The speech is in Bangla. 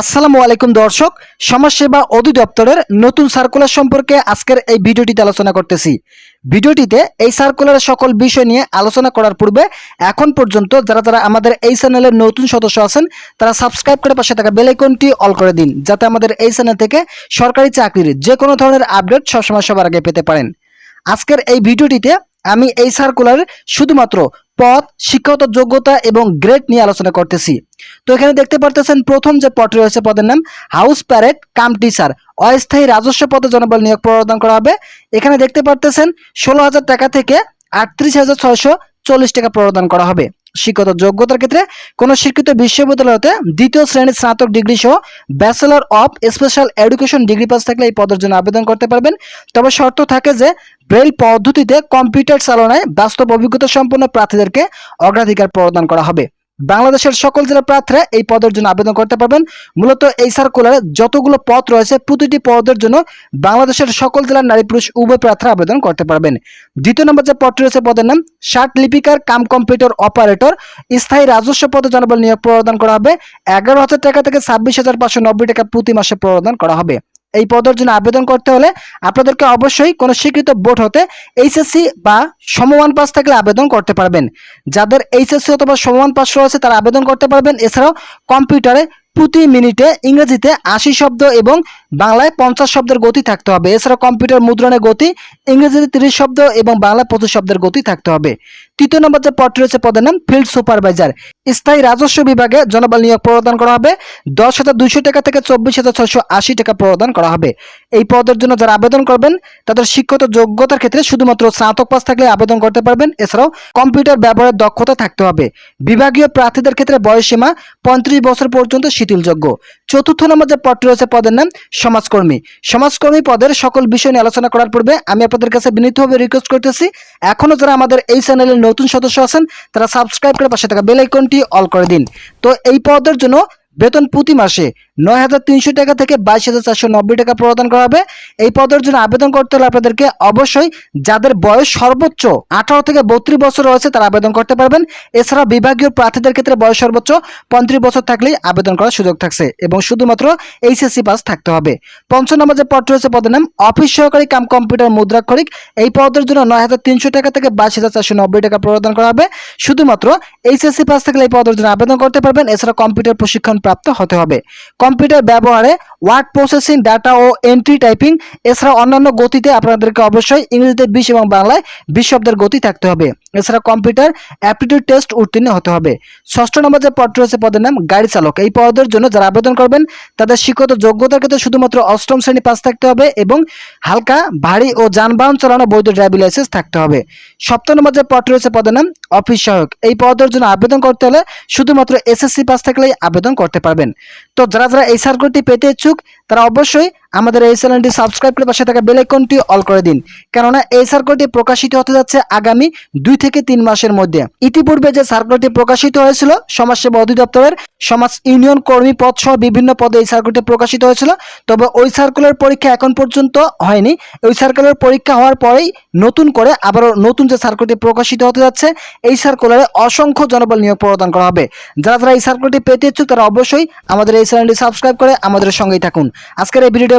আসসালামু আলাইকুম দর্শক, সমাজসেবা অধিদপ্তরের নতুন সার্কুলার সম্পর্কে আজকের এই ভিডিওটিতে আলোচনা করতেছি। ভিডিওটিতে এই সার্কুলারের সকল বিষয় নিয়ে আলোচনা করার পূর্বে এখন পর্যন্ত যারা যারা আমাদের এই চ্যানেলের নতুন সদস্য আছেন, তারা সাবস্ক্রাইব করে পাশে থাকা বেল আইকনটি অল করে দিন, যাতে আমাদের এই চ্যানেল থেকে সরকারি চাকরির যে কোনো ধরনের আপডেট সবসময় সবার আগে পেতে পারেন। আজকের এই ভিডিওটিতে আমি এই সার্কুলারের শুধুমাত্র পদ শিক্ষাগত যোগ্যতা এবং গ্রেড নিয়ে আলোচনা করতেছি। তো এখানে দেখতে পারতেছেন প্রথম যে পদটি রয়েছে, পদের নাম হাউস প্যারেড কাম টিচার অস্থায়ী রাজস্ব পদে জনবল নিয়োগ প্রদান করা হবে। এখানে দেখতে পারতেছেন ষোলো হাজার টাকা থেকে আটত্রিশ হাজার ছয়শো চল্লিশ টাকা প্রদান করা হবে। শিক্ষত যোগ্যতার ক্ষেত্রে কোনো শিক্ষিত বিশ্ববিদ্যালয় হতে দ্বিতীয় শ্রেণির স্নাতক ডিগ্রি সহ bachelor of special education degree pass থাকলে এই পদের জন্য আবেদন করতে পারবেন। তবে শর্ত থাকে যে ব্রেল পদ্ধতিতে কম্পিউটার চালনায় বাস্তব অভিজ্ঞতা সম্পন্ন প্রার্থীদেরকে অগ্রাধিকার প্রদান করা হবে। বাংলাদেশের সকল জেলা প্রার্থীরা এই পদের জন্য আবেদন করতে পারবেন। মূলত এই সার্কুলারে যতগুলো পদ রয়েছে, প্রতিটি পদের জন্য বাংলাদেশের সকল জেলার নারী পুরুষ উভয় প্রার্থীরা আবেদন করতে পারবেন। দ্বিতীয় নম্বর যে পদটি রয়েছে, পদের নাম ষাট লিপিকার কাম কম্পিউটার অপারেটর। স্থায়ী রাজস্ব পদে জনবল নিয়োগ প্রদান করা হবে। এগারো হাজার টাকা থেকে ছাব্বিশ হাজার পাঁচশো নব্বই টাকা প্রতি মাসে প্রদান করা হবে। এই পদের জন্য আবেদন করতে হলে আপনাদেরকে অবশ্যই কোনো স্বীকৃত বোর্ড হতে এইচএসসি বা সমমান পাস থাকলে আবেদন করতে পারবেন। যাদের এইচএসসি অথবা সমমান পাস রয়েছে তারা আবেদন করতে পারবেন। এছাড়াও কম্পিউটারে প্রতি মিনিটে ইংরেজিতে আশি শব্দ এবং বাংলায় পঞ্চাশ শব্দের গতি থাকতে হবে। এছাড়া কম্পিউটার মুদ্রণের গতি, ইংরেজিতে তিরিশ শব্দ এবং বাংলায় পঁচিশ শব্দের গতি থাকতে হবে। তৃতীয় নম্বর যে পদটি রয়েছে, পদের নাম ফিল্ড সুপারভাইজার। স্থায়ী রাজস্ব বিভাগে জনবল নিয়োগ প্রদান করা হবে। দশ হাজার দুইশো টাকা থেকে চব্বিশ হাজার ছয়শো আশি টাকা প্রদান করা হবে। এই পদের জন্য যারা আবেদন করবেন, তাদের শিক্ষত যোগ্যতার ক্ষেত্রে শুধুমাত্র স্নাতক পাস থাকলে আবেদন করতে পারবেন। এছাড়াও কম্পিউটার ব্যবহারের দক্ষতা থাকতে হবে। বিভাগীয় প্রার্থীদের ক্ষেত্রে বয়সসীমা পঁয়ত্রিশ বছর পর্যন্ত শিথিলযোগ্য। চতুর্থ নম্বর যে পদটি রয়েছে, পদের নাম সমাজকর্মী। সমাজকর্মী পদের সকল বিষয় নিয়ে আলোচনা করার পূর্বে আমি আপনাদের কাছে বিনীতভাবে রিকোয়েস্ট করতেছি এখনও যারা আমাদের এই চ্যানেলের নতুন সদস্য আছেন, তারা সাবস্ক্রাইব করে পাশে থাকা বেল আইকনটি অল করে দিন। তো এই পদের জন্য বেতন প্রতি মাসে নয় হাজার তিনশো টাকা থেকে বাইশ হাজার চারশো নব্বই টাকা প্রদান করা হবে। এই পদের জন্য আবেদন করতে হলে আপনাদেরকে অবশ্যই যাদের বয়স সর্বোচ্চ আঠারো থেকে বত্রিশ বছর রয়েছে, তারা আবেদন করতে পারবেন। এছাড়া বিভাগীয় প্রার্থীদের ক্ষেত্রে বয়স সর্বোচ্চ পঁয়ত্রিশ বছর থাকলেই আবেদন করার সুযোগ থাকছে এবং শুধুমাত্র এইচএসসি পাস থাকতে হবে। পঞ্চম নম্বর যে পদ রয়েছে, পদের নাম অফিস সহকারী কাম কম্পিউটার মুদ্রাক্ষরিক। এই পদের জন্য নয় হাজার তিনশো টাকা থেকে বাইশ হাজার চারশো নব্বই টাকা প্রদান করা হবে। শুধুমাত্র এইচএসসি পাস থাকলে এই পদের জন্য আবেদন করতে পারবেন। এছাড়া কম্পিউটার প্রশিক্ষণ প্রাপ্ত হতে হবে। কম্পিউটার ব্যবহারে ওয়ার্ড প্রসেসিং, ডাটা ও এন্ট্রি টাইপিং এছাড়া অন্যান্য গতিতে আপনাদেরকে অবশ্যই ইংরেজিতে বিশ এবং বাংলায় বিশ শব্দের গতি থাকতে হবে। এছাড়া কম্পিউটার অ্যাপটিটিউড টেস্ট উত্তীর্ণ হতে হবে। ষষ্ঠ নম্বর যে পদটি রয়েছে পদের নাম গাড়ি চালক। এই পদের জন্য যারা আবেদন করবেন, তাদের শিক্ষত যোগ্যতার ক্ষেত্রে শুধুমাত্র অষ্টম শ্রেণি পাস থাকতে হবে এবং হালকা, ভারী ও যানবাহন চালানো বৈধ ড্রাইভিং লাইসেন্স থাকতে হবে। সপ্তম নম্বর যে পদটি রয়েছে পদের নাম অফিস সহায়ক। এই পদের জন্য আবেদন করতে হলে শুধুমাত্র এসএসসি পাস থাকলেই আবেদন করতে পারবেন। তো যারা যারা এই সার্কুলটি পেতে ইচ্ছুক, তারা অবশ্যই আমাদের এই চ্যানেলটি সাবস্ক্রাইব করে পাশে থাকা বেল আইকনটি অল করে দিন। কেননা এই সার্কুলটি প্রকাশিত হতে যাচ্ছে আগামী দুই থেকে তিন মাসের মধ্যে। ইতিপূর্বে যে সার্কুলটি প্রকাশিত হয়েছিল, সমাজসেবা অধিদপ্তরের সমাজ ইউনিয়ন কর্মী পদ সহ বিভিন্ন পদে এই সার্কুলটি প্রকাশিত হয়েছিল। তবে ওই সার্কুলার পরীক্ষা এখন পর্যন্ত হয়নি। ওই সার্কুলার পরীক্ষা হওয়ার পরেই নতুন করে আবারও নতুন যে সার্কুলটি প্রকাশিত হতে যাচ্ছে, এই সার্কুলারে অসংখ্য জনবল নিয়োগ প্রদান করা হবে। যারা যারা এই সার্কুলটি পেতে ইচ্ছুক, তারা অবশ্যই আমাদের এই চ্যানেলটি সাবস্ক্রাইব করে আমাদের সঙ্গেই থাকুন। আজকের এই ভিডিওটা